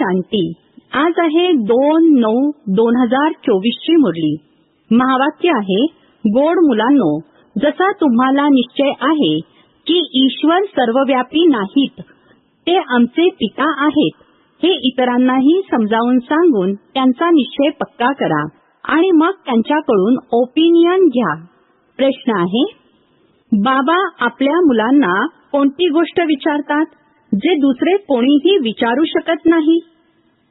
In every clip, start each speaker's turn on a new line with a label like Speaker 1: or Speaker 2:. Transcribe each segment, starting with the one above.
Speaker 1: शांती. आज आहे दोन नऊ दोन हजार चोवीसची मुरली. महावाक्य आहे गोड मुलांनो जसा तुम्हाला निश्चय आहे की ईश्वर सर्वव्यापी नाहीत ते आमचे पिता आहेत. हे इतरांनाही समजावून सांगून त्यांचा निश्चय पक्का करा आणि मग त्यांच्याकडून ओपिनियन घ्या. प्रश्न आहे बाबा आपल्या मुलांना कोणती गोष्ट विचारतात? जे दुसरे कोणीही विचारू शकत नाही.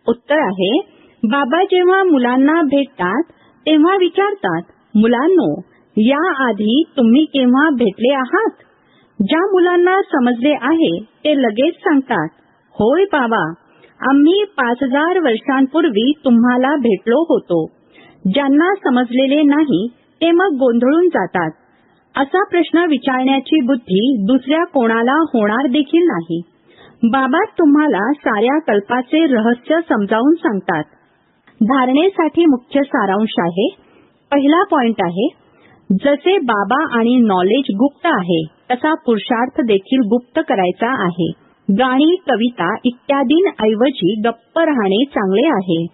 Speaker 1: उत्तर आहे बाबा जेव्हा मुलांना भेटतात तेव्हा विचारतात मुलांनो या आधी तुम्ही केव्हा भेटले आहात? ज्या मुलांना समजले आहे ते लगेच सांगतात होय बाबा आम्ही पाच हजार वर्षांपूर्वी तुम्हाला भेटलो होतो. ज्यांना समजलेले नाही ते मग गोंधळून जातात. असा प्रश्न विचारण्याची बुद्धी दुसऱ्या कोणाला होणार देखील नाही. बाबा तुम्हाला साऱ्या कल्पाचे रहस्य समजावून सांगतात. धारणेसाठी मुख्य सारांश आहे. पहिला पॉइंट आहे जसे बाबा आणि नॉलेज गुप्त आहे तसा पुरुषार्थ देखील गुप्त करायचा आहे. गाणी कविता इत्यादींऐवजी गप्प राहणे चांगले आहे.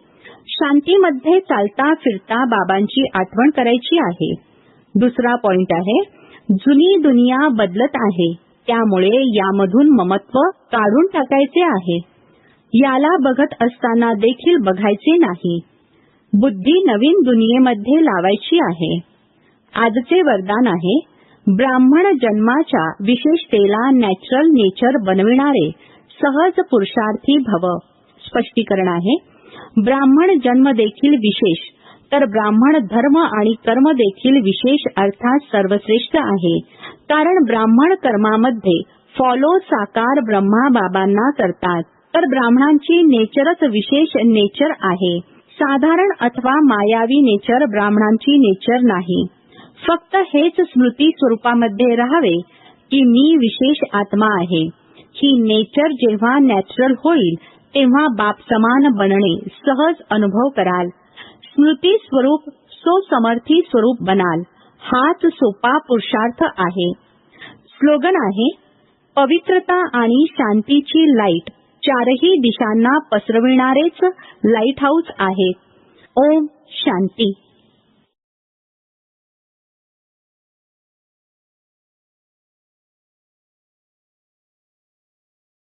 Speaker 1: शांतीमध्ये चालता फिरता बाबांची आठवण करायची आहे. दुसरा पॉइंट आहे जुनी दुनिया बदलत आहे. त्यामुळे यामधून ममत्व काढून टाकायचे आहे. याला बघत असताना देखील बघायचे नाही. बुद्धी नवीन दुनियेमध्ये लावायची आहे. आजचे वरदान आहे ब्राह्मण जन्माच्या विशेषतेला नॅचरल नेचर बनविणारे सहज पुरुषार्थी भव. स्पष्टीकरण आहे ब्राह्मण जन्म देखील विशेष तर ब्राह्मण धर्म आणि कर्म देखील विशेष अर्थात सर्वश्रेष्ठ आहे. कारण ब्राह्मण कर्मामध्ये फॉलो साकार ब्रह्मा बाबांना करतात. तर ब्राह्मणांची नेचरच विशेष नेचर आहे. साधारण अथवा मायावी नेचर ब्राह्मणांची नेचर नाही. फक्त हेच स्मृती स्वरूपामध्ये राहावे की मी विशेष आत्मा आहे. ही नेचर जेव्हा नॅचरल होईल तेव्हा बाप समान बनणे सहज अनुभव कराल. स्मृती स्वरूप सो समर्थी स्वरूप बनाल. हाच सोपा पुरुषार्थ आहे. स्लोगन आहे पवित्रता आणि शांतीची लाइट. चारही दिशांना पसरविणारेच लाइट हाऊस आहेत. ओम शांती.